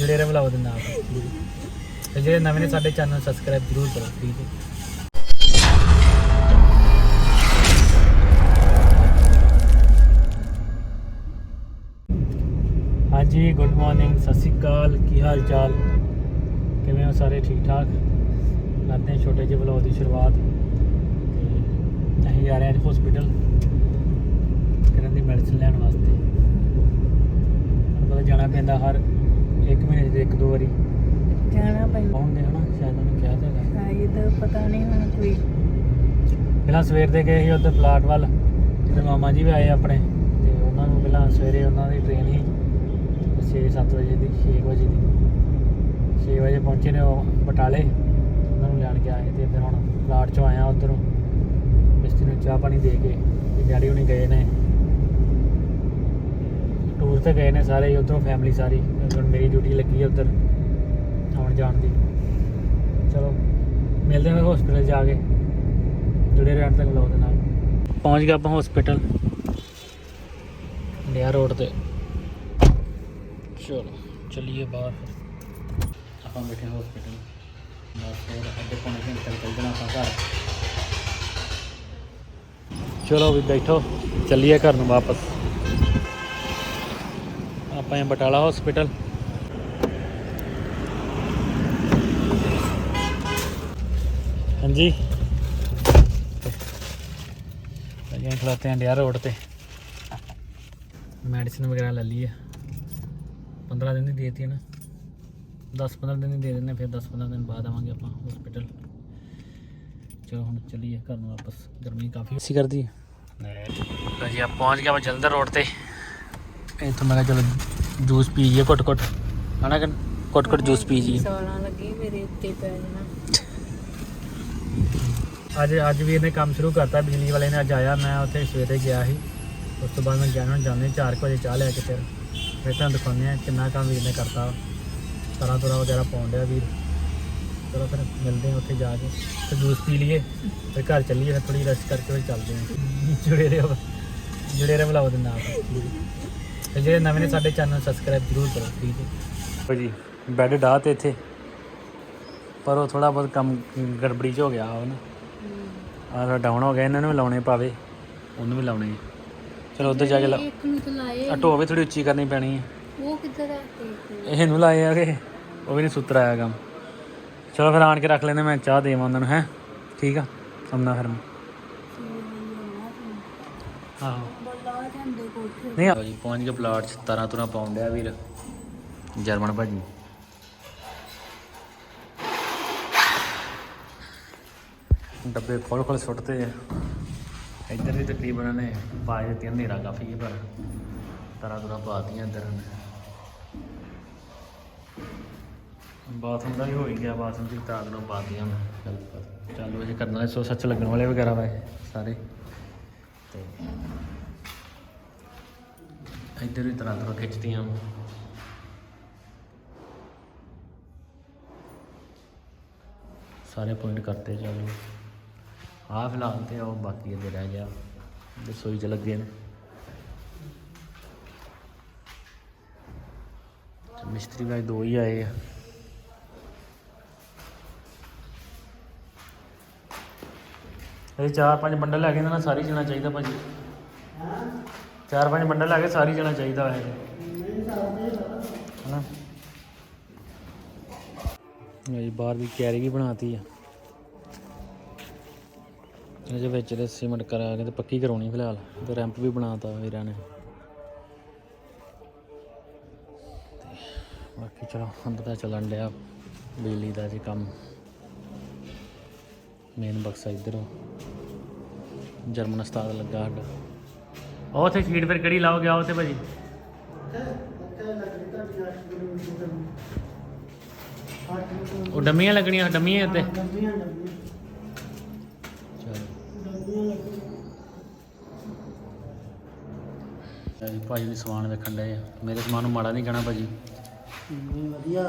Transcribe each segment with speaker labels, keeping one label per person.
Speaker 1: ਜਿਹੜੇ ਰਹੇ ਵਲੌਗ ਦੇ ਨਾਲ ਤੇ ਜਿਹੜੇ ਨਵੇਂ ਨੇ ਸਾਡੇ ਚੈਨਲ ਨੂੰ ਸਬਸਕ੍ਰਾਈਬ ਜ਼ਰੂਰ ਕਰੋ ਠੀਕ ਹੈ ਹਾਂਜੀ ਗੁੱਡ ਮਾਰਨਿੰਗ ਸਤਿ ਸ਼੍ਰੀ ਅਕਾਲ, ਕੀ ਹਾਲ ਚਾਲ? ਕਿਵੇਂ ਹੋ ਸਾਰੇ? ਠੀਕ ਠਾਕ? ਕਰਦੇ ਹਾਂ ਛੋਟੇ ਜਿਹੇ ਵਲੌਗ ਦੀ ਸ਼ੁਰੂਆਤ। ਤੇ ਅਸੀਂ ਜਾ ਰਹੇ ਹਾਂ ਹਸਪੀਟਲ ਕਿਰਨ ਦੀ ਮੈਡੀਸਨ ਲੈਣ ਵਾਸਤੇ। ਪਤਾ ਜਾਣਾ ਪੈਂਦਾ ਹਰ ਇੱਕ ਮਹੀਨੇ 'ਚ ਇੱਕ ਦੋ ਵਾਰੀ।
Speaker 2: ਜਾਣਾ ਪੈਂਦਾ
Speaker 1: ਆਉਂਦੇ ਹਨਾ ਸ਼ਾਇਦ ਉਹਨੂੰ ਕਿਹਾ ਤਾਂ ਹੈਗਾ।
Speaker 2: ਸ਼ਾਇਦ ਪਤਾ ਨਹੀਂ ਹੁਣ ਕੋਈ।
Speaker 1: ਪਹਿਲਾਂ ਸਵੇਰ ਦੇ ਗਏ ਸੀ ਉੱਧਰ ਪਲਾਟ ਵੱਲ ਤੇ ਮਾਮਾ ਜੀ ਵੀ ਆਏ ਆਪਣੇ ਤੇ ਉਹਨਾਂ ਨੂੰ ਪਹਿਲਾਂ ਸਵੇਰੇ ਉਹਨਾਂ ਦੀ ਟ੍ਰੇਨ ਸੀ। 6-7 ਵਜੇ ਦੀ 6 ਵਜੇ ਦੀ। 6 ਵਜੇ ਪਹੁੰਚੇ ਨੇ ਉਹ ਬਟਾਲੇ ਉਹਨਾਂ ਨੂੰ ਲੈਣ ਕੇ ਆਏ ਤੇ ਫਿਰ ਹੁਣ ਪਲਾਟ 'ਚੋਂ ਆਇਆ ਉੱਧਰੋਂ। ਮਿਸਤਰੀ ਨੂੰ ਚਾਹ ਪਾਣੀ ਦੇ ਕੇ ਤੇ ਡੈਡੀ ਹੁਣੀ ਗਏ ਨੇ। ਟੂਰ ਤੇ ਗਏ ਨੇ ਸਾਰੇ ਉੱਧਰੋਂ ਫੈਮਿਲੀ ਸਾਰੀ। ਹੁਣ ਮੇਰੀ ਡਿਊਟੀ ਲੱਗੀ ਹੈ ਉੱਧਰ, ਆਉਣ ਜਾਣ ਦੀ। ਚਲੋ, ਮਿਲਦੇ ਹਾਂ ਹਸਪੀਟਲ ਜਾ ਕੇ ਜੁੜੇ ਰਹਿਣ ਤੱਕ ਲੋਕ ਦੇ ਨਾਲ। ਪਹੁੰਚ ਗਏ ਆਪਾਂ ਹਸਪੀਟਲ ਲਿਆ ਰੋਡ ਤੇ। ਚਲੋ, ਚਲਿਏ ਬਾਹਰ ਆਪਾਂ ਬੈਠੇ ਹਸਪੀਟਲ ਬਸ ਹੋਰ ਅੱਧੇ ਪੌਣੇ ਘੰਟੇ ਤੱਕ ਚੱਲ ਆਪਾਂ ਘਰ। ਚਲੋ ਵੀ ਬੈਠੋ, ਚੱਲੀਏ ਘਰ ਨੂੰ ਵਾਪਸ। ਆਪਾਂ ਇਹ ਬਟਾਲਾ ਹਸਪੀਟਲ ਹਾਂਜੀ। ਅਜੇ ਖਲਾਤੇ ਆਂ ਡਿਆ ਰੋਡ ਤੇ। ਮੈਡੀਸਿਨ ਵਗੈਰਾ ਲੈ ਲਈ ਹੈ 15 ਦਿਨ ਦੀ ਦੇਤੀ ਨਾ। 10-15 ਦਿਨ ਦੀ ਦੇ ਦਿੰਦੇ ਫਿਰ 10-15 ਦਿਨ ਬਾਅਦ ਆਵਾਂਗੇ ਆਪਾਂ ਹਸਪੀਟਲ ਚਲੋ ਹੁਣ ਚੱਲੀਏ ਘਰ ਨੂੰ ਵਾਪਸ। ਗਰਮੀ ਕਾਫੀ ਸੀ ਕਰਦੀ। ਹੈ ਜੀ ਆਪ ਪਹੁੰਚ ਗਿਆ ਮੈਂ ਜਲੰਧਰ ਰੋਡ ਤੇ। ਇੱਥੋਂ ਮੈਂ ਕਿਹਾ ਚਲੋ ਜੂਸ ਪੀ ਜੀਏ ਘੁੱਟ ਘੁੱਟ। ਹਨਾ ਕਿ ਘੁੱਟ ਘੁੱਟ ਜੂਸ ਪੀ ਜੀਏ
Speaker 2: ਸੋਲਾਂ ਲੱਗੀ ਮੇਰੇ ਉੱਤੇ ਪੈ ਜਾਣਾ।
Speaker 1: ਅੱਜ ਅੱਜ ਵੀ ਇਹਨੇ ਕੰਮ ਸ਼ੁਰੂ ਕਰਤਾ ਬਿਜਲੀ ਵਾਲੇ ਨੇ ਅੱਜ ਆਇਆ ਮੈਂ ਉੱਥੇ ਸਵੇਰੇ ਗਿਆ ਸੀ। ਉਸ ਤੋਂ ਬਾਅਦ ਮੈਂ ਗਿਆ ਹੁਣ ਜਾਂਦੇ 4 ਵਜੇ ਚਾਹ ਲੈ ਕੇ ਫਿਰ। ਫਿਰ ਤੁਹਾਨੂੰ ਦਿਖਾਉਂਦੇ ਆ ਕਿੰਨਾ ਕੰਮ ਵੀਰ ਨੇ ਕਰਤਾ। ਤਰਾ ਤੁਰਾ ਵਗੈਰਾ ਪਾਉਣ ਡਿਆ ਵੀਰ। ਚਲੋ ਫਿਰ ਮਿਲਦੇ ਆ ਉੱਥੇ ਜਾ ਕੇ। ਤੇ ਜੂਸ ਪੀ ਲਈਏ ਫਿਰ ਘਰ ਚੱਲੀਏ ਫਿਰ ਥੋੜੀ ਰੈਸਟ ਕਰਕੇ ਫਿਰ ਚੱਲਦੇ ਆ ਜੁੜੇ ਰਹੋ ਜੁੜੇ ਰਹੋ ਵਲੌਗ ਦੇ ਨਾਲ। ਤੇ ਜਿਹੜੇ ਨਵੇਂ ਨੇ ਸਾਡੇ ਚੈਨਲ ਨੂੰ ਸਬਸਕ੍ਰਾਈਬ ਜ਼ਰੂਰ ਕਰੋ ਠੀਕ ਹੈ। ਜੀ ਬੈੱਡ ਡਾਹ ਤੇ ਇੱਥੇ। ਪਰ ਉਹ ਥੋੜਾ ਬਹੁਤ ਕੰਮ ਗੜਬੜੀ ਚ ਹੋ ਗਿਆ ਉਹ ਨਾ। ਆਹ ਡਾਊਨ ਹੋ ਗਿਆ ਇਹਨਾਂ ਨੂੰ ਵੀ ਲਾਉਣੇ ਪਾਵੇ। ਉਹਨੂੰ ਵੀ ਲਾਉਣੇ। ਚਲੋ ਉੱਧਰ ਜਾ ਕੇ ਲਾ
Speaker 2: ਇੱਕ ਨੂੰ ਤਾਂ ਲਾਏ।
Speaker 1: ਆ ਢੋ ਵੀ ਥੋੜੀ ਉੱਚੀ ਕਰਨੀ ਪੈਣੀ ਹੈ।
Speaker 2: ਉਹ ਕਿੱਧਰ ਆ
Speaker 1: ਇਹਨੂੰ ਲਾਏ ਆ ਕਿ। ਉਹ ਵੀ ਨਹੀਂ ਸੁੱਤਰ ਆਇਆ ਕੰਮ। ਚਲੋ ਫਿਰ ਆਣ ਕੇ ਰੱਖ ਲੈਂਦੇ ਮੈਂ ਚਾਹ ਦੇਵਾਂ ਉਹਨਾਂ ਨੂੰ ਹੈ। ਠੀਕ ਆ ਸਮਨਾ ਫਿਰ ਮੈਂ ਆਹੋ। ਨਹੀਂ ਆ। ਜੀ ਪਹੁੰਚ ਗਏ ਪਲਾਟ 'ਚ, ਤਾਰਾਂ ਤੁਰਾਂ ਪਾਉਣ ਡਿਆ ਵੀਰ। ਜਰਮਨ ਭਾਜੀ। ਡੱਬੇ ਖੋਲ ਖੋਲ ਸੁੱਟਦੇ ਆ। ਇੱਧਰ ਵੀ ਤਕਰੀਬਨ ਨੇ ਪਾ ਦਿੱਤੀਆਂ ਹਨੇਰਾ ਕਾਫੀ ਹੈ ਪਰ ਤਾਰਾਂ ਤੁਰਾਂ ਪਾਤੀਆਂ ਇੱਧਰ ਨੇ ਬਾਥਰੂਮ ਦਾ ਵੀ ਹੋ ਹੀ ਗਿਆ, ਬਾਥਰੂਮ ਦੀ ਤਾਰਾਂ ਤੁਰਾਂ ਪਾਤੀਆਂ ਮੈਂ ਚੱਲ, ਚਾਲੂ ਇਹ ਕਰਨ ਵਾਲੇ ਸੋ ਸੱਚ ਲੱਗਣ ਵਾਲੇ ਵਗੈਰਾ ਵਾ ਸਾਰੇ। ਤੇ ਇੱਧਰ ਵੀ ਤਰ੍ਹਾਂ ਤਰ੍ਹਾਂ ਖਿੱਚਦੀਆਂ। ਸਾਰੇ ਪੁਆਇੰਟ ਕਰਤੇ ਚਲੋ ਆਹ ਫਿਲਹਾਲ ਤੇ ਉਹ ਬਾਕੀ ਅੱਗੇ ਰਹਿ ਗਿਆ। ਰਸੋਈ ਚ ਲੱਗੇ ਨੇ। ਤੇ ਮਿਸਤਰੀ ਭਾਈ ਦੋ ਹੀ ਆਏ ਆ। ਇਹ ਚਾਰ ਪੰਜ ਬੰਡਲ ਲੈ ਕੇ ਇਹਨਾਂ ਨਾਲ ਸਾਰੀ ਜਾਣਾ ਚਾਹੀਦਾ ਭਾਜੀ। ਚਾਰ ਪੰਜ ਬੰਡਲ ਲੈ ਕੇ ਸਾਰੀ ਜਾਣਾ ਚਾਹੀਦਾ ਹੈ ਹਨਾ? ਇਹ ਬਾਹਰ ਦੀ ਕੈਰੀ ਵੀ ਬਣਾਤੀ ਆ। ਇਹਦੇ ਵਿੱਚ ਦੇ ਸੀਮੈਂਟ ਕਰਾ ਕੇ ਤੇ ਪੱਕੀ ਕਰਾਉਣੀ ਫਿਲਹਾਲ। ਤੇ ਰੈਂਪ ਵੀ ਬਣਾਤਾ ਵੀਰਾਂ ਨੇ। ਬਾਕੀ ਚਲੋ, ਹੁਣ ਦਾ ਚੱਲਣ ਡਿਆ ਬਿਜਲੀ ਦਾ ਜੀ ਕੰਮ। ਮੇਨ ਬਕਸਾ ਇੱਧਰੋਂ। ਜਰਮਨ ਉਸਤਾਦ ਲੱਗਾ ਸਾਡਾ। ਉਹ ਉੱਥੇ ਸ਼ੀਟ ਫਿਰ ਕਿਹੜੀ ਲਾਓਗੇ? ਆਓ ਤੇ ਭਾਜੀ। ਉਹ ਡੰਮੀਆਂ ਲੱਗਣੀਆਂ ਡੰਮੀਆਂ ਉੱਤੇ। ਚਲੋ ਜੀ ਭਾਜੀ ਵੀ ਸਮਾਨ ਵੇਖਣ ਡਏ ਆ। ਮੇਰੇ ਸਮਾਨ ਨੂੰ ਮਾੜਾ ਨਹੀਂ ਕਹਿਣਾ ਭਾਜੀ।
Speaker 3: ਨਹੀਂ ਵਧੀਆ।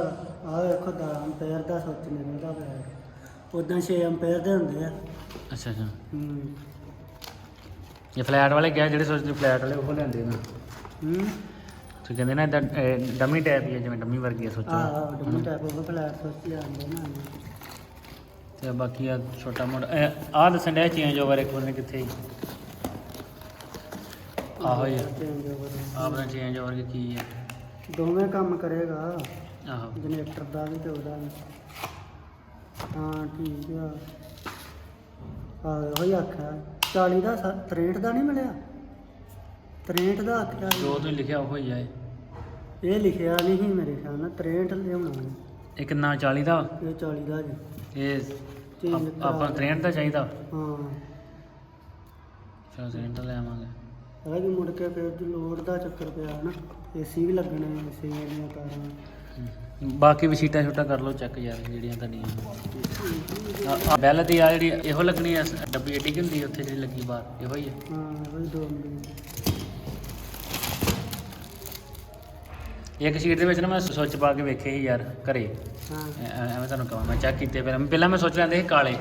Speaker 3: ਆ ਵੇਖੋ ਦਾ ਐਂਪੀਅਰ ਦਾ ਸੋਚ ਨਿਕਲਦਾ ਪਿਆ। ਉਦਾਂ 6 ਐਂਪੀਅਰ ਦੇ ਹੁੰਦੇ ਆ।
Speaker 1: ਅੱਛਾ ਅੱਛਾ।
Speaker 3: ਹੂੰ।
Speaker 1: ਇਹ ਫਲੈਟ ਵਾਲੇ ਗਿਆ ਜਿਹੜੇ ਸੋਚਦੇ ਫਲੈਟ ਵਾਲੇ ਉਹ ਲੈਂਦੇ ਨਾ।
Speaker 3: ਹੂੰ।
Speaker 1: ਕਿ ਕਹਿੰਦੇ ਨਾ ਇਦਾਂ ਡਮੀ ਟਾਈਪ ਹੀ ਹੈ ਜਿਵੇਂ ਡਮੀ ਵਰਗੀ ਹੈ ਸੋਚੋ।
Speaker 3: ਆਹ ਡਬਲ ਟੈਪ ਉਹ ਫਲੈਟ ਸੋਚੀ ਆਉਂਦੇ ਨਾ
Speaker 1: ਤੇ ਬਾਕੀ ਆ ਛੋਟਾ ਮੋਟਾ ਆ ਦੱਸਣ ਡਿਆ ਚੇਂਜ ਓਵਰ ਇੱਕ ਬੰਦੇ ਕਿੱਥੇ ਆਹੋ
Speaker 3: ਓਵਰ
Speaker 1: ਆਪਣਾ ਚੇਂਜ ਓਵਰ ਕੀ ਹੈ
Speaker 3: ਦੋਵੇਂ ਕੰਮ ਕਰੇਗਾ।
Speaker 1: ਆਹੋ।
Speaker 3: ਜਨਰੇਟਰ ਦਾ ਵੀ ਤੇ ਉਹਦਾ ਵੀ। ਹਾਂ ਠੀਕ ਆ। ਆ ਉਹੀ ਆਖਿਆ। 40 ਦਾ ਸ- 63 ਦਾ ਨਹੀਂ ਮਿਲਿਆ 63 ਦਾ ਆਖਿਆ।
Speaker 1: ਜੋ ਤੁਸੀਂ ਲਿਖਿਆ ਉਹ ਹੀ ਆ ਇਹ।
Speaker 3: ਲਿਖਿਆ ਨਹੀਂ ਸੀ ਮੇਰੇ ਖਿਆਲ ਨਾਲ 63 ਲਿਆਉਣਾ ਸੀ।
Speaker 1: ਇਹ ਕਿੰਨਾ 40 ਦਾ
Speaker 3: ਇਹ 40 ਦਾ ਜੀ
Speaker 1: ਇਹ ਆਪ- ਆਪਾਂ
Speaker 3: ਕਰਾ-
Speaker 1: 63 ਦਾ ਚਾਹੀਦਾ
Speaker 3: ਹਾਂ
Speaker 1: ਚਲੋ 63 ਦਾ ਲੈ ਆਵਾਂਗੇ
Speaker 3: ਪਤਾ ਕਿ ਮੁੜ ਕੇ ਫਿਰ ਲੋਡ ਦਾ ਚੱਕਰ ਪਿਆ ਨਾ ਏਸੀ ਵੀ ਲੱਗਣੇ ਏਸੀ ਦੀਆਂ ਤਾਰਾਂ
Speaker 1: ਹਮ। ਬਾਕੀ ਵੀ ਸੀਟਾਂ ਛੋਟਾ ਕਰ ਲਓ ਚੈੱਕ ਯਾਰ ਜਿਹੜੀਆਂ ਤੁਹਾਡੀਆਂ ਆ। ਬੈਲ ਦੀ ਆ ਜਿਹੜੀ ਇਹੋ ਲੱਗਣੀ ਆ ਡੱਬੀ ਏਡੀ ਹੁੰਦੀ ਉੱਥੇ ਜਿਹੜੀ ਲੱਗੀ ਬਾਹਰ ਇਹੋ ਹੀ ਹੈ
Speaker 3: ਹਾਂ ਦੋ
Speaker 1: ਇੱਕ ਸੀਟ ਦੇ ਵਿੱਚ ਨਾ ਮੈਂ ਸੁੱਚ ਪਾ ਕੇ ਵੇਖੇ ਸੀ ਯਾਰ ਘਰੇ।
Speaker 3: ਹਾਂ।
Speaker 1: ਐਵੇਂ ਤੁਹਾਨੂੰ ਕਹਾਂ ਮੈਂ ਚੈੱਕ ਕੀਤੇ ਫਿਰ ਪਹਿਲਾਂ ਮੈਂ ਸੋਚ ਲੈਂਦੇ ਸੀ ਕਾਲੇ।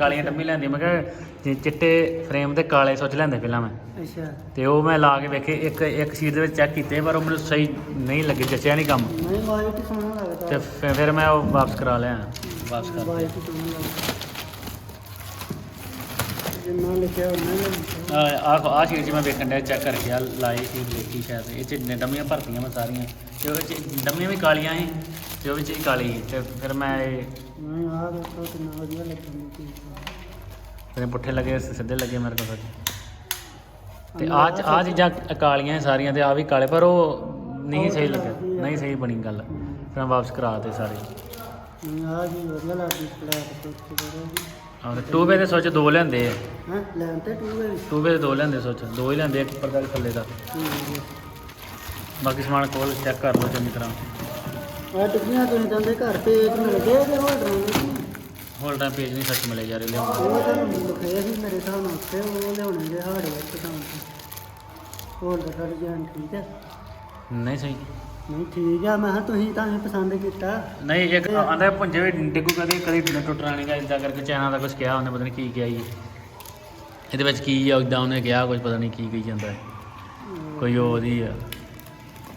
Speaker 1: ਕਾਲੀਆਂ ਡੱਬੀ ਲੈਂਦੀ ਮੈਂ ਕਿਹਾ ਚਿ- ਚਿੱਟੇ ਫਰੇਮ ਤੇ ਕਾਲੇ ਸੋਚ ਲੈਂਦੇ ਪਹਿਲਾਂ ਮੈਂ।
Speaker 3: ਅੱਛਾ।
Speaker 1: ਤੇ ਉਹ ਮੈਂ ਲਾ ਕੇ ਵੇਖੇ ਇੱਕ ਇੱਕ ਸੀਟ ਦੇ ਵਿੱਚ ਚੈੱਕ ਕੀਤੇ ਪਰ ਉਹ ਮੈਨੂੰ ਸਹੀ ਨਹੀਂ ਲੱਗੇ ਜੱਚਿਆ ਨਹੀਂ ਕੰਮ।
Speaker 3: ਨਹੀਂ ਵਾਈਟ ਸੋਹਣਾ
Speaker 1: ਤੇ
Speaker 3: ਲੱਗਦਾ
Speaker 1: ਫਿਰ ਫਿਰ ਮੈਂ ਉਹ ਵਾਪਸ ਕਰਾ ਲਿਆ। ਵਾਪਸ ਕਰ
Speaker 3: ਵਾਈਟ ਸੋਹਣਾ ਲੱਗਦਾ। ਜਿੰਨਾ ਲਿਖਿਆ ਉਹਨਾਂ ਨੇ
Speaker 1: ਆ ਆ ਚੀਜ਼ ਮੈਂ ਵੇਖਣ ਡਿਆ ਚੈੱਕ ਕਰਕੇ ਆ ਲਾਈ ਸੀ ਦੇਖੀ ਸ਼ਾਇਦ। ਇਹ ਚ ਡੰਮੀਆਂ ਭਰਤੀਆਂ ਮੈਂ ਸਾਰੀਆਂ। ਤੇ ਉਹਦੇ ਚ ਡੰਮੀਆਂ ਵੀ ਕਾਲੀਆਂ ਸੀ ਤੇ ਉਹ ਵਿੱਚ ਹੀ ਕਾਲੀ ਤੇ ਫਿਰ ਮੈਂ ਇਹ
Speaker 3: ਨਹੀਂ ਆ ਦੇਖੋ ਕਿੰਨਾ ਵਧੀਆ ਲੱਗਦਾ ਚੀਜ਼
Speaker 1: ਫਿਰ ਪੁੱਠੇ ਲੱਗੇ ਸਿੱਧੇ ਲੱਗੇ ਮੇਰੇ ਕੋਲ ਸੱਚ। ਤੇ ਆ ਆ ਚੀਜ਼ਾਂ ਕਾਲੀਆਂ ਸਾਰੀਆਂ ਤੇ ਆ ਵੀ ਕਾਲੇ ਪਰ ਉਹ ਨਹੀਂ ਸਹੀ ਲੱਗਿਆ ਨਹੀਂ ਸਹੀ ਬਣੀ ਗੱਲ। ਫਿਰ ਮੈਂ ਵਾਪਸ ਕਰਾ ਤੇ ਸਾਰੇ।
Speaker 3: ਆ ਜੀ ਵਧੀਆ ਲੱਗਦੀ ਫਲੈਟ ਤੋਂ
Speaker 1: ਔਰ ਟੂਬੇ ਦੇ ਸੋਚ ਦੋ ਲੈਂਦੇ ਆ।
Speaker 3: ਹਾਂ ਲੈਣ ਤੇ ਟੂ ਵੇ?
Speaker 1: ਟੂਬੇ ਦੇ ਦੋ ਲੈਂਦੇ ਸੋਚ ਦੋ ਹੀ ਲੈਂਦੇ ਇੱਕ ਉੱਪਰ ਦਾ ਥੱਲੇ ਦਾ। ਬਾਕੀ ਸਮਾਨ ਕੋਲ ਚੈੱਕ ਕਰ ਲਓ ਚੰਗੀ ਤਰ੍ਹਾਂ।
Speaker 3: ਆ ਟਿੱਕੀਆਂ ਤੁਸੀਂ ਜਾਂਦੇ ਘਰ ਤੇ ਮਿਲ ਗਏ ਤੇ ਹੋਲਡਰ ਨੂੰ
Speaker 1: ਹੋਲ ਟਾਈਮ ਪੇਜ ਨਹੀਂ ਸੱਚ ਮਿਲੇ ਯਾਰ ਇਹ ਲਿਆਉਣਾ।
Speaker 3: ਉਹ ਤਾਂ ਲਿਖਿਆ ਸੀ ਮੇਰੇ ਹਿਸਾਬ ਨਾਲ ਉੱਥੇ ਉਹ ਲਿਆਉਣੇ ਦੇ ਹਾੜੇ ਵਿੱਚ ਤਾਂ। ਹੋਲਡਰ ਦਾ ਡਿਜ਼ਾਈਨ ਠੀਕ ਹੈ
Speaker 1: ਨਹੀਂ ਸਹੀ।
Speaker 3: ਨਹੀਂ ਠੀਕ ਆ ਮੈਂ ਕਿਹਾ ਤੁਸੀਂ ਤਾਂ ਪਸੰਦ ਕੀਤਾ।
Speaker 1: ਨਹੀਂ ਇੱਕ ਆਂਦਾ ਪੁੰਜੇ ਵੀ ਡਿੱਗੂ ਕਦੇ ਕਦੇ ਟੁੱਟਣਾ ਨਹੀਂ ਗਾ ਇਦਾਂ ਕਰਕੇ ਚਾਈਨਾ ਦਾ ਕੁਝ ਕਿਹਾ ਉਹਨੇ ਪਤਾ ਨਹੀਂ ਕੀ ਕਿਹਾ ਜੀ। ਇਹਦੇ ਵਿੱਚ ਕੀ ਆ ਇਦਾਂ ਉਹਨੇ ਕਿਹਾ ਕੁਝ ਪਤਾ ਨਹੀਂ ਕੀ ਕਹੀ ਜਾਂਦਾ। ਹੈ। ਕੋਈ ਉਹ ਉਹਦੀ ਆ।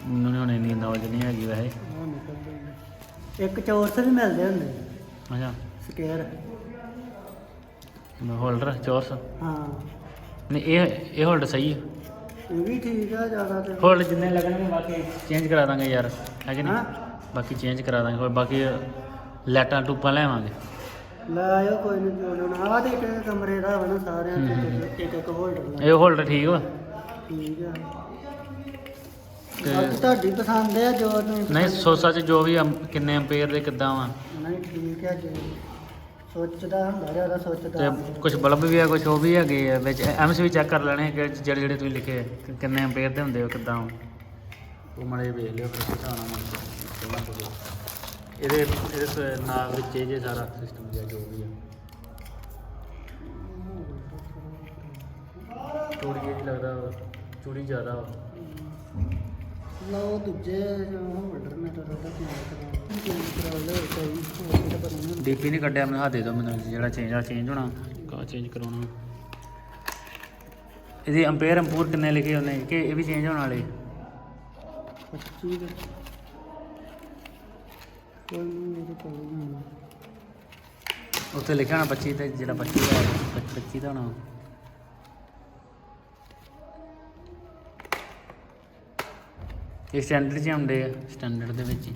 Speaker 1: ਮੈਨੂੰ ਹੁਣ ਇੰਨੀ ਨੌਲੇਜ ਨਹੀਂ ਹੈਗੀ ਵੈਸੇ।
Speaker 3: ਇੱਕ ਚੌਰਸ ਵੀ ਮਿਲਦੇ ਹੁੰਦੇ।
Speaker 1: ਅੱਛਾ।
Speaker 3: ਸਕੇਅਰ।
Speaker 1: ਹੋਲਡਰ ਚੌਰਸ।
Speaker 3: ਹਾਂ।
Speaker 1: ਨਹੀਂ ਇਹ ਇਹ ਹੋਲਡਰ ਸਹੀ ਹੈ
Speaker 3: ਇਹ ਵੀ ਠੀਕ ਆ ਜ਼ਿਆਦਾ ਤੇ
Speaker 1: ਹੋਲਡਰ ਜਿੰਨੇ ਲੱਗਣਗੇ ਬਾਕੀ ਚੇਂਜ ਕਰਾ ਦਾਂਗੇ ਯਾਰ। ਹੈ ਕਿ
Speaker 3: ਹਾਂ।
Speaker 1: ਨਹੀਂ ਬਾਕੀ ਚੇਂਜ ਕਰਾ ਦਾਂਗੇ। ਹੋਰ ਬਾਕੀ ਲੈਟਾਂ ਟੂਪਾਂ ਲੈਵਾਂਗੇ।
Speaker 3: ਲੈ ਆਇਓ ਕੋਈ ਨਹੀਂ ਜੋੜਨਾ ਆ ਦੇ ਇੱਕ ਕਮਰੇ ਦਾ ਬਣਾ ਸਾਰਿਆਂ ਦੇ। ਇੱਕ- ਇੱਕ ਹੋਲਡਰ
Speaker 1: ਇਹ ਹੋਲਡਰ ਠੀਕ ਵਾ?
Speaker 3: ਠੀਕ ਆ।
Speaker 1: ਤੇ
Speaker 3: ਤੁਹਾਡੀ ਪਸੰਦ ਹੈ ਜੋ ਤੁਸੀਂ
Speaker 1: ਨਹੀਂ ਸੋਸਾ ਚ ਜੋ ਵੀ ਅੰਪ- ਕਿੰਨੇ ਐਂਪੀਅਰ ਦੇ ਕਿੱਦਾਂ ਵਾ।
Speaker 3: ਨਹੀਂ ਠੀਕ ਹੈ ਜੀ। ਸੋਚਦਾ ਹੁੰਦਾ ਜ਼ਿਆਦਾ
Speaker 1: ਤੇ
Speaker 3: ਸੋਚਦਾ
Speaker 1: ਕੁਝ ਬਲਬ ਵੀ ਆ ਕੁਝ ਉਹ ਵੀ ਹੈਗੇ ਆ ਵਿੱਚ ਐਮਸ ਵੀ ਚੈੱਕ ਕਰ ਲੈਣੇ ਕਿ ਜਿਹੜੇ ਜਿਹੜੇ ਤੁਸੀਂ ਲਿਖੇ ਆ, ਕਿ ਕਿੰਨੇ ਐਂਪੀਅਰ ਦੇ ਹੁੰਦੇ ਹੋ ਕਿੱਦਾਂ ਉਹ ਮੜੇ ਵੇਖ ਲਿਓ ਫਿਰ ਸਿਖਾਉਣਾ ਮੈਂ ਇਹਦੇ ਇਹਦੇ ਸ- ਨਾਲ ਵਿੱਚ ਇਹ ਜੇ ਸਾਰਾ ਸਿਸਟਮ ਜਿਹਾ ਜੋ ਵੀ ਆ। ਚੂੜੀ ਜਿਹੀ ਲੱਗਦਾ ਵਾ, ਚੂੜੀ ਜ਼ਿਆਦਾ ਵਾ।
Speaker 3: ਲਓ ਦੂਜੇ ਜੋ ਹੋਲਡਰ ਨੇ ਤਾਂ ਉਹਦਾ ਚੇਂਜ ਕਰਾ ਚੇਂਜ ਕਰਾ ਲਓ ਕੋਈ ਹੋਰ ਤਾਂ ਪਰ ਨਹੀਂ
Speaker 1: ਡੀਪੀ ਨਹੀਂ ਕੱਢਿਆ ਮੈਨੂੰ ਹਾਂ ਦੇ ਦਿਓ ਮੈਨੂੰ ਜਿਹੜਾ ਚੇਂਜ ਆ ਚੇਂਜ ਹੋਣਾ। ਕਾ ਚੇਂਜ ਕਰਾਉਣਾ। ਇਹਦੀ ਅੰਪੇਅਰ ਅੰਪੂਰ ਕਿੰਨੇ ਲਿਖੇ ਉਹਨੇ? ਕਿ ਇਹ ਵੀ ਚੇਂਜ ਹੋਣ ਵਾਲੇ?
Speaker 3: 25 ਦੇ। ਕੋਈ ਨਹੀਂ ਮੇਰੇ ਕੋਲ ਨਹੀਂ
Speaker 1: ਉੱਥੇ ਲਿਖਿਆ ਹੋਣਾ 25 ਤੇ ਜਿਹੜਾ 25 ਦਾ 25 ਦਾ ਹੋਣਾ। ਇਹ ਸਟੈਂਡਰਡ ਚ ਆਉਂਦੇ ਆ। ਸਟੈਂਡਰਡ ਦੇ ਵਿੱਚ ਹੀ।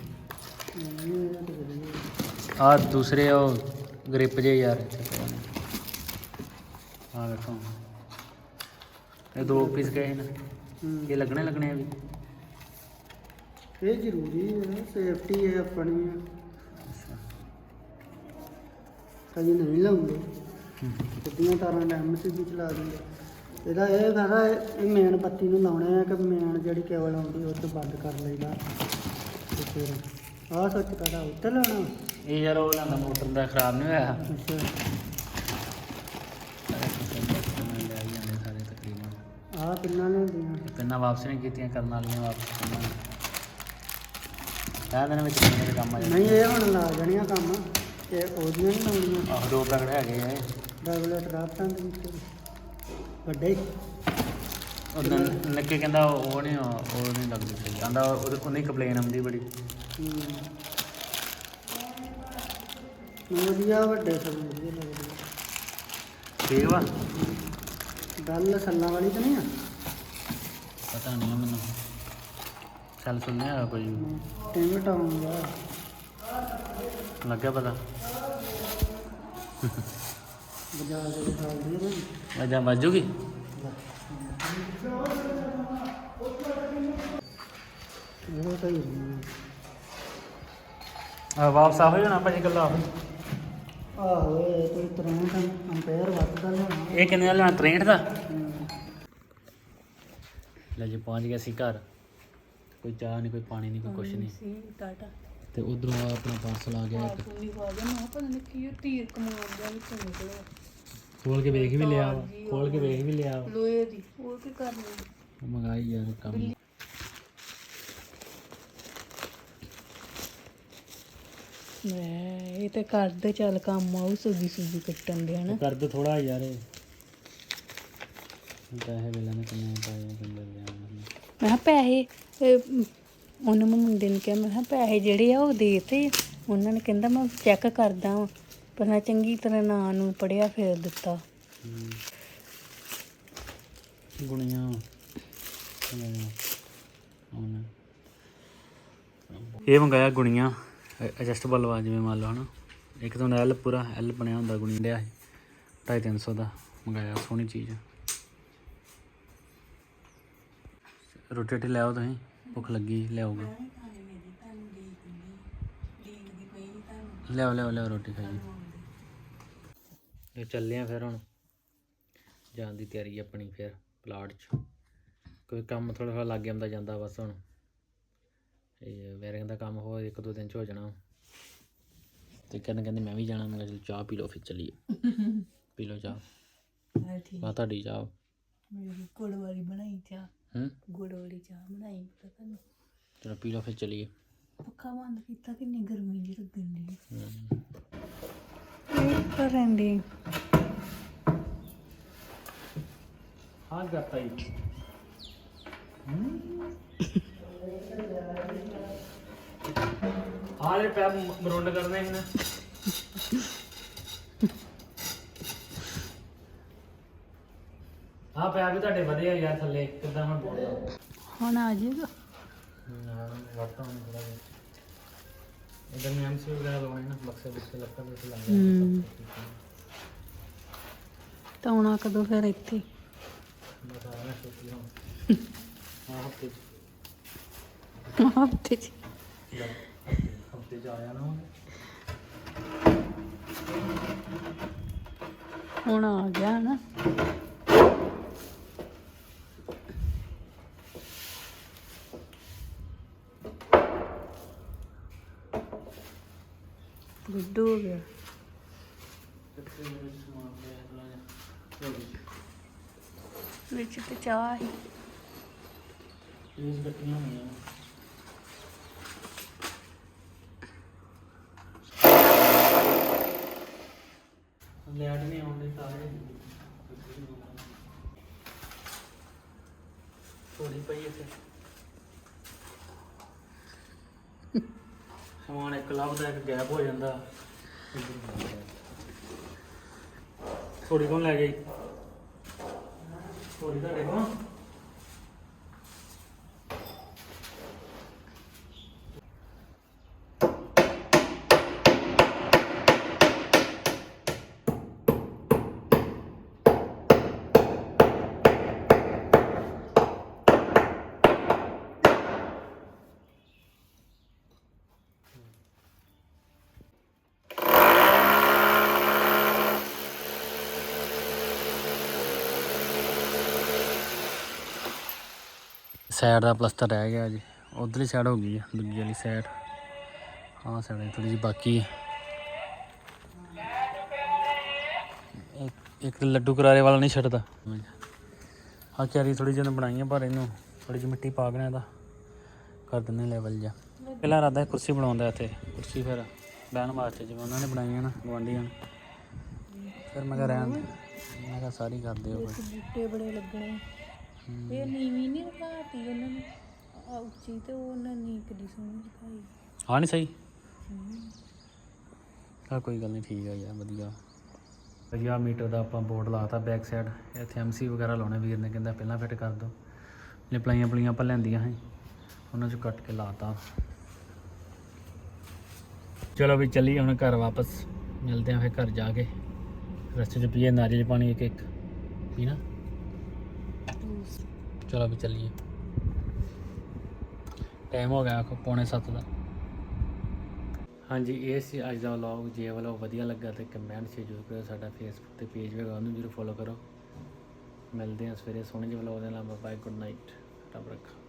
Speaker 1: ਆ ਦੂਸਰੇ ਉਹ ਗ੍ਰਿਪ ਜੇ ਯਾਰ। ਆ ਵੇਖੋ। ਇਹ ਦੋ ਪੀਸ ਗਏ ਨਾ। ਇਹ ਲੱਗਣੇ ਲੱਗਣੇ ਆ ਵੀ।
Speaker 3: ਇਹ ਜ਼ਰੂਰੀ ਹੈ ਸੇਫਟੀ ਹੈ ਆਪਣੀ ਕਈ ਨਹੀਂ ਲਾਉਂਦੇ ਸਿੱਧੀਆਂ ਤਾਰਾਂ ਦਾ ਐਮਸੀਬੀ ਚਲਾ ਦਿੰਦੇ। ਇਹਦਾ ਇਹ ਫਾਇਦਾ ਇਹ ਮੇਨ ਬੱਤੀ ਨੂੰ ਲਾਉਣੇ ਆ ਕਿ ਮੇਨ ਜਿਹੜੀ ਕੇਬਲ ਆਉਂਦੀ ਉਹ ਤੋਂ ਬੰਦ ਕਰ ਲਈਦਾ। ਤੇ ਫਿਰ ਆਹ ਸੱਚ ਕਹਦਾ ਉੱਤੇ ਲਾਉਣਾ
Speaker 1: ਇਹ ਯਾਰ ਉਹ ਲਾਂਦਾ ਮੋਟਰ ਦਾ ਖਰਾਬ ਨਹੀਂ ਹੋਇਆ?
Speaker 3: ਅੱਛਾ।
Speaker 1: ਜਾਂਦੇ ਸਾਰੇ ਤਕਰੀਬਨ
Speaker 3: ਆਹ ਕਿੰਨਾ
Speaker 1: ਵਾਪਸ ਨਹੀਂ ਕੀਤੀਆਂ ਕਰਨ ਵਾਲੀਆਂ ਵਾਪਸ ਕਰਨਾ। ਤਾਂ ਦਿਨ ਵਿੱਚ ਕਿੰਨੇ ਕੰਮ ਆ
Speaker 3: ਨਹੀਂ ਇਹ ਹੁਣ ਲਾ ਜਾਣੀਆਂ ਕੰਮ। ਤੇ ਉਹਦੀਆਂ ਨਹੀਂ ਲਾਉਣੀਆਂ।
Speaker 1: ਆਹ ਦੋ ਪੈਕਟ ਹੈਗੇ ਆ।
Speaker 3: ਰੈਗੂਲੇਟਰ ਆਪਟਾਂ ਦੇ ਵਿੱਚ ਵੱਡੇ।
Speaker 1: ਉਹਨਾਂ ਨੱਕੇ ਕਹਿੰਦਾ ਉਹ ਨਹੀਂ ਉਹ ਨਹੀਂ ਲੱਗਦੀ ਸਹੀ ਕਹਿੰਦਾ ਉਹਨੇ ਕੰਪਲੇਨ ਆਉਂਦੀ ਬੜੀ।
Speaker 3: ਹੂੰ ਵਧੀਆ ਵੱਡੇ ਸਭ ਵਧੀਆ ਲੱਗਦੇ
Speaker 1: ਠੀਕ ਵਾ?
Speaker 3: ਗੱਲ ਸੱਲਾਂ ਵਾਲੀ ਤਾਂ ਨਹੀਂ ਆ?
Speaker 1: ਪਤਾ ਨਹੀਂ ਮੈਨੂੰ। ਚੱਲ ਸੁਣਿਆ ਕੋਈ।
Speaker 3: ਟਿੰਗ ਟਾਉਂ ਦਾ।
Speaker 1: ਲੱਗਿਆ ਪਤਾ?
Speaker 3: ਬਾਜ਼ਾਰ ਦੇ ਹਾਲ ਦੀ ਨਾ
Speaker 1: ਅਜਾ ਵੱਜੂਗੀ
Speaker 3: ਇਹ ਤਾਂ ਹੀ
Speaker 1: ਆ ਵਾਪਸ ਆ ਹੋ ਜਾਣਾ ਭਾਜੀ ਗੱਲਾਂ।
Speaker 3: ਆਹੋ ਇਹ ਕੋਈ ਤਰ੍ਹਾਂ ਦਾ ਅੰਪਾਇਰ ਵੱਧਦਾ ਲਿਆਉਣਾ
Speaker 1: ਇਹ ਕਿੰਨੇ ਦਾ ਲੈਣਾ 63 ਦਾ? ਲੈ ਜੀ, ਪਹੁੰਚ ਗਿਆ ਸੀ ਘਰ। ਕੋਈ ਚਾਹ ਨਹੀਂ ਕੋਈ ਪਾਣੀ ਨਹੀਂ ਕੋਈ ਕੁਛ ਨਹੀਂ
Speaker 2: ਸੀ, ਟਾਟਾ।
Speaker 1: ਤੇ ਉਧਰੋਂ ਆਪਣਾ ਪਾਰਸਲ ਆ ਗਿਆ ਇੱਕ।
Speaker 2: ਪੂਰੀ ਵਾਜਾ ਨਾ ਪਤਾ ਨਹੀਂ ਕੀ ਉਹ ਤੀਰ ਕਮਾਨ ਦਾ ਵਿੱਚੋਂ ਨਿਕਲਿਆ
Speaker 1: ਖੋਲ ਕੇ ਵੇਖ ਵੀ ਲਿਆ ਵਾ, ਖੋਲ ਕੇ ਵੇਖ ਵੀ ਲਿਆ ਵਾ।
Speaker 2: ਲੋਹੇ ਦੀ ਉਹ ਕੀ ਕਰਨੀ
Speaker 1: ਮੰਗਾਈ ਯਾਰ ਕੰਮ।
Speaker 2: ਮੈਂ ਇਹ ਤੇ ਕਰਦੇ ਚੱਲ ਕੰਮ ਆਉ ਸੁਜੀ ਸੁਜੀ ਕੱਟਣ ਦੇ ਹਨਾ
Speaker 1: ਕਰ ਦੋ ਥੋੜਾ ਯਾਰ ਇਹ। ਪੈਸੇ ਵੇਲੇ ਨੇ ਕਿੰਨੇ ਪਾਏ ਕਿੰਨੇ ਲਿਆ
Speaker 2: ਮੈਂ ਕਿਹਾ ਪੈਸੇ ਇਹ, ਉਹਨੂੰ ਮੈਂ ਮੁੰਡੇ ਨੂੰ ਕਿਹਾ, ਮੈਂ ਕਿਹਾ ਪੈਸੇ ਜਿਹੜੇ ਆ ਉਹ ਦੇ ਤੇ ਉਹਨਾਂ ਨੇ ਕਹਿੰਦਾ ਮੈਂ ਚੈੱਕ ਕਰਦਾ ਵਾਂ, ਪਰ ਮੈਂ ਚੰਗੀ ਤਰ੍ਹਾਂ ਨਾਂ ਨੂੰ ਪੜਿਆ ਫਿਰ ਦਿੱਤਾ।
Speaker 1: ਗੁਣੀਆਂ ਇਹ ਮੰਗਾਇਆ ਗੁਣੀਆਂ ਐਡਜਸਟਬਲ ਵਾ ਜਿਵੇਂ ਮੰਨ ਲਓ ਹਨਾ। ਇੱਕ ਤਾਂ ਐਲ ਪੂਰਾ ਐਲ ਬਣਿਆ ਹੁੰਦਾ ਗੁਣੀ ਲਿਆ ਸੀ 250 ਦਾ ਮੰਗਾਇਆ, ਸੋਹਣੀ ਚੀਜ਼ ਰੋਟੀ ਰੋਟੀ ਲੈ ਤੁਸੀਂ। ਭੁੱਖ ਲੱਗੀ ਲਿਆਓਗੇ ਲਿਆਓ ਲਿਆਓ ਲਿਆਓ ਰੋਟੀ ਖਾਈਏ ਇਹ ਚੱਲੇ ਆ ਫਿਰ ਹੁਣ। ਜਾਣ ਦੀ ਤਿਆਰੀ ਆਪਣੀ ਫਿਰ ਪਲਾਟ 'ਚ। ਕੋਈ ਕੰਮ ਥੋੜਾ ਥੋੜਾ ਲੱਗ ਜਾਂਦਾ ਜਾਂਦਾ ਬਸ ਹੁਣ। ਇਹ ਵੈਰਿੰਗ ਦਾ ਕੰਮ ਹੋ ਇੱਕ ਦੋ ਦਿਨ ਚ ਹੋ ਜਾਣਾ। ਤੇ ਕਹਿੰਦੇ ਕਹਿੰਦੇ ਮੈਂ ਵੀ ਜਾਣਾ ਮੈਂ ਕਿਹਾ ਚਲੋ ਚਾਹ ਪੀ ਲਓ ਫਿਰ ਚੱਲੀਏ। ਪੀ ਲਓ ਚਾਹ।
Speaker 2: ਠੀਕ।
Speaker 1: ਆ ਤੁਹਾਡੀ ਚਾਹ।
Speaker 2: ਮੇਰੀ ਗੁੜ ਵਾਲੀ ਬਣਾਈ ਚਾਹ।
Speaker 1: ਹੂੰ
Speaker 2: ਗੁੜ ਵਾਲੀ ਚਾਹ ਬਣਾਈ ਪਤਾ ਨਹੀਂ
Speaker 1: ਚਲੋ ਪੀ ਲਓ ਫਿਰ ਚੱਲੀਏ।
Speaker 2: ਪੱਖਾ ਬੰਦ ਕੀਤਾ ਕਿੰਨੀ ਗਰਮੀ ਜੀ ਲੱਗਣ ਦੀ
Speaker 1: ਹੂੰ।
Speaker 2: ਇਹ ਕਰਨ ਦੀ
Speaker 1: ਹਾਂ ਕਰਤਾ ਹੀ। ਆਲੇ ਪੈ ਮਰੁੰਡ ਕਰਨੇ ਹਨ ਆ ਪੈ ਵੀ ਤੁਹਾਡੇ ਵਧੇ ਆ ਯਾਰ ਥੱਲੇ ਕਿੱਦਾਂ ਹੁਣ ਬੋਲਦਾ
Speaker 2: ਹੁਣ ਆ ਜਾਏਗਾ।
Speaker 1: ਹਾਂ ਵਰਤਾ ਹੁਣ ਥੋੜਾ ਇਧਰ ਮੈਂ ਐਮਸੀ ਵਗੈਰਾ ਲਵਾਉਣੇ ਨਾ ਬਕਸੇ ਬਕਸੇ ਲੱਕੜ ਦੇ ਉੱਤੇ ਲੱਗ
Speaker 2: ਹੂੰ।
Speaker 1: ਗਿਆ
Speaker 2: ਤਾਂ ਆਉਣਾ ਕਦੋਂ ਫਿਰ ਇੱਥੇ?
Speaker 1: ਬਸ ਆ ਗਿਆ ਛੁੱਟੀ ਹੁਣ। ਆ ਹਫ਼ਤੇ ਚ।
Speaker 2: ਹਫ਼ਤੇ ਚ।
Speaker 1: ਹਫ਼ਤੇ ਚ ਆ ਜਾਣਾ ਹੁਣ।
Speaker 2: ਹੁਣ ਆ ਗਿਆ ਨਾ। ਗੁੱਡੂ ਹੋ ਗਿਆ। ਵਿੱਚ ਤੇ ਚਾਹ ਹੀ
Speaker 1: ਪਲੀਜ਼ ਗੱਟੀਆਂ ਹੋਈਆਂ। ਲੈਟ ਨਹੀਂ ਆਉਂਦੀ ਸਾਰੇ ਥੋੜੀ ਪਈ ਇੱਥੇ। ਸਮਾਨ ਇੱਕ ਲੱਭਦਾ ਇੱਕ ਗੈਪ ਹੋ ਜਾਂਦਾ। ਥੋੜੀ ਕੋਣ ਲੈ ਗਈ? ਥੋੜੀ ਤੁਹਾਡੇ ਕੋਲ ਸਾਈਡ ਦਾ ਪਲਸਤਰ ਰਹਿ ਗਿਆ ਜੀ। ਉਧਰਲੀ ਸਾਈਡ ਹੋ ਗਈ ਹੈ ਦੂਜੀ ਵਾਲੀ ਸਾਈਡ ਆਹ ਸਾਈਡ ਥੋੜੀ ਜਿਹੀ ਬਾਕੀ। ਹੈ ਇੱਕ- ਲੱਡੂ ਕਰਾਰੇ ਵਾਲਾ ਨਹੀਂ ਛੱਡਦਾ। ਆਹ ਕਿਆਰੀ ਥੋੜੀ ਜਿਹੀ ਬਣਾਈ ਹੈ ਪਰ ਇਹਨੂੰ ਥੋੜੀ ਜਿਹੀ ਮਿੱਟੀ ਪਾ ਕੇ ਇਹਦਾ ਕਰ ਦਿੰਦੇ ਲੈਵਲ ਜਿਹਾ। ਪਹਿਲਾਂ ਰਾਦਾ ਕੁਰਸੀ ਬਣਾਉਂਦਾ ਇੱਥੇ, ਕੁਰਸੀ ਫਿਰ ਬਹਿਣ ਵਾਸਤੇ ਜਿਵੇਂ ਉਹਨਾਂ ਨੇ ਬਣਾਈਆਂ ਨਾ ਗਵਾਂਢੀਆਂ ਫਿਰ ਮੈਂ ਕਿਹਾ ਰਹਿਣ ਮੈਂ ਕਿਹਾ ਸਾਰੀ ਕਰਦੇ ਦਿਓ
Speaker 2: ਬੂਟੇ ਬੜੇ ਲੱਗਣੇ। ਇਹ ਨੀਵੀਂ ਨਹੀਂ ਰਖਾਤੀ ਉਹਨਾਂ ਨੇ। ਆ ਉੱਚੀ ਤੇ ਉਹ ਉਹਨਾਂ ਨੇ ਕਿੱਡੀ ਸੋਹਣੀ ਰਖਾਈ
Speaker 1: ਹਾਂ ਨਹੀਂ ਸਹੀ? ਆ ਕੋਈ ਗੱਲ ਨਹੀਂ ਠੀਕ ਆ ਯਾਰ ਵਧੀਆ। ਵਧੀਆ ਮੀਟਰ ਦਾ ਆਪਾਂ ਬੋਰਡ ਲਾਤਾ ਬੈਕ ਸਾਈਡ ਇੱਥੇ ਐਮਸੀ ਵਗੈਰਾ ਲਾਉਣੇ ਵੀਰ ਨੇ ਕਹਿੰਦਾ ਪਹਿਲਾਂ ਫਿੱਟ ਕਰ ਦੋ। ਜੇ ਪਲਾਈਆਂ ਪਲੀਆਂ ਆਪਾਂ ਲੈਂਦੀਆਂ ਸੀ ਉਹਨਾਂ ਚੋਂ ਕੱਟ ਕੇ ਲਾਤਾ ਚਲੋ ਵੀ ਚੱਲੀਏ ਹੁਣ ਘਰ ਵਾਪਸ ਮਿਲਦੇ ਆਂ ਫਿਰ ਘਰ ਜਾ ਕੇ। ਰਸਤੇ 'ਚ ਪੀਏ ਨਾਰੀਅਲ ਪਾਣੀ ਇੱਕ ਇੱਕ ਪੀਣਾ? ਚਲੋ ਵੀ ਚੱਲੀਏ। ਟਾਈਮ ਹੋ ਗਿਆ ਪੌਣੇ 7 ਦਾ। ਹਾਂਜੀ, ਇਹ ਸੀ ਅੱਜ ਦਾ ਵਲੌਗ ਜੇ ਵੱਲੋਂ ਵਧੀਆ ਲੱਗਾ ਤੇ ਕਮੈਂਟ ਸ਼ੇਅਰ ਜ਼ਰੂਰ ਕਰਿਓ। ਸਾਡਾ ਫੇਸਬੁੱਕ ਤੇ ਪੇਜ ਵੀ ਹੈਗਾ, ਉਹਨੂੰ ਜ਼ਰੂਰ ਫੋਲੋ ਕਰੋ। ਮਿਲਦੇ ਹਾਂ ਸਵੇਰੇ ਸੋਹਣੇ ਜਿਹੇ ਵਲੌਗ ਦੇ ਨਾਲ। ਬਾਏ ਗੁੱਡ ਨਾਈਟ ਰੱਬ ਰੱਖਾ।